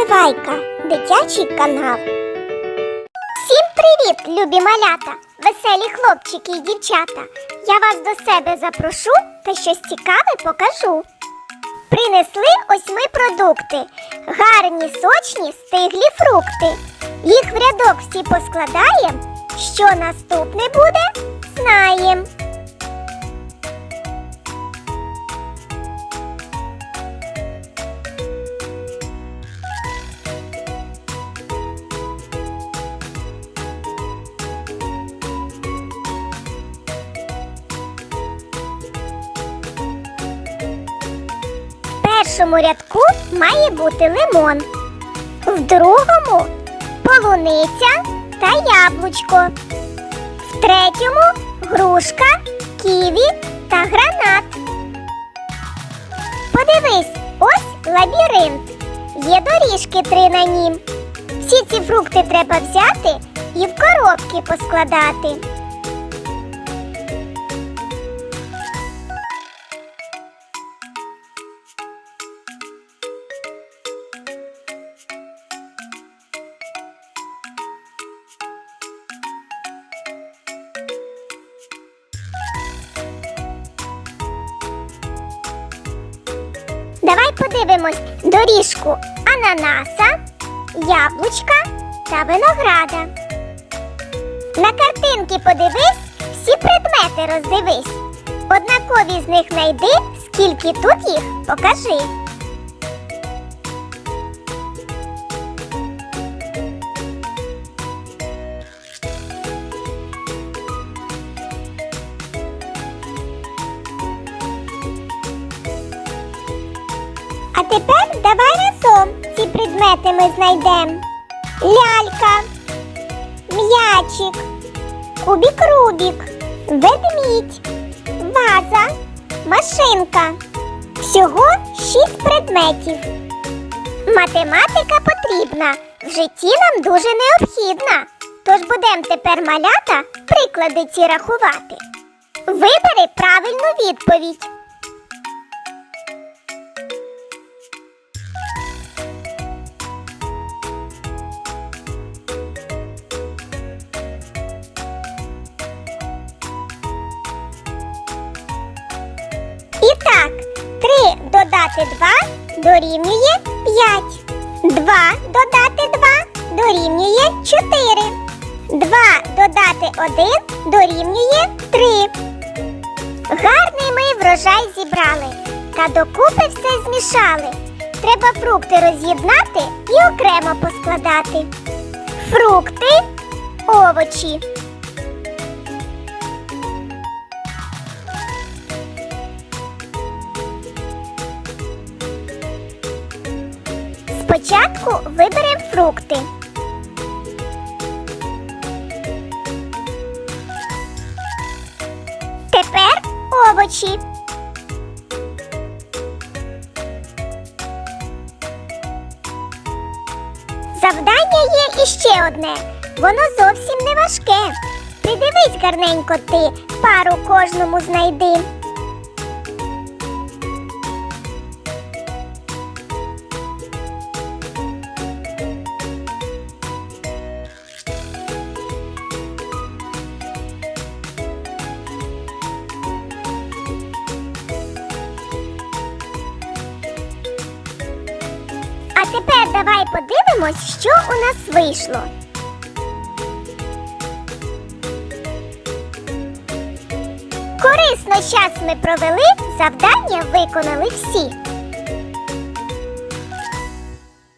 Наливайка, дитячий канал. Всім привіт, любі малята, веселі хлопчики і дівчата. Я вас до себе запрошу та щось цікаве покажу. Принесли ось ми продукти, гарні, сочні, стиглі фрукти. Їх в рядок всі поскладаємо. Що наступне буде, знаєм. Першому рядку має бути лимон, в другому полуниця та яблучко, в третьому грушка, ківі та гранат. Подивись, ось лабіринт. Є доріжки три на нім. Всі ці фрукти треба взяти і в коробки поскладати. Давай подивимось доріжку ананаса, яблучка та винограда. На картинки подивись, всі предмети роздивись. Однакові з них знайди, скільки тут їх покажи. Тепер давай разом ці предмети ми знайдемо. Лялька, м'ячик, кубік Рубік, ведмідь, ваза, машинка. Всього шість предметів. Математика потрібна, в житті нам дуже необхідна. Тож будемо тепер малята приклади ці рахувати. Вибери правильну відповідь. Додати 2 дорівнює 5. 2 додати 2 дорівнює 4. 2 додати 1 дорівнює 3. Гарний ми врожай зібрали та докупи все змішали. Треба фрукти роз'єднати і окремо поскладати. Фрукти, овочі. Спочатку виберемо фрукти. Тепер овочі. Завдання є іще одне. Воно зовсім не важке. Придивись гарненько ти, пару кожному знайди. Тепер давай подивимось, що у нас вийшло. Корисно час ми провели, завдання виконали всі.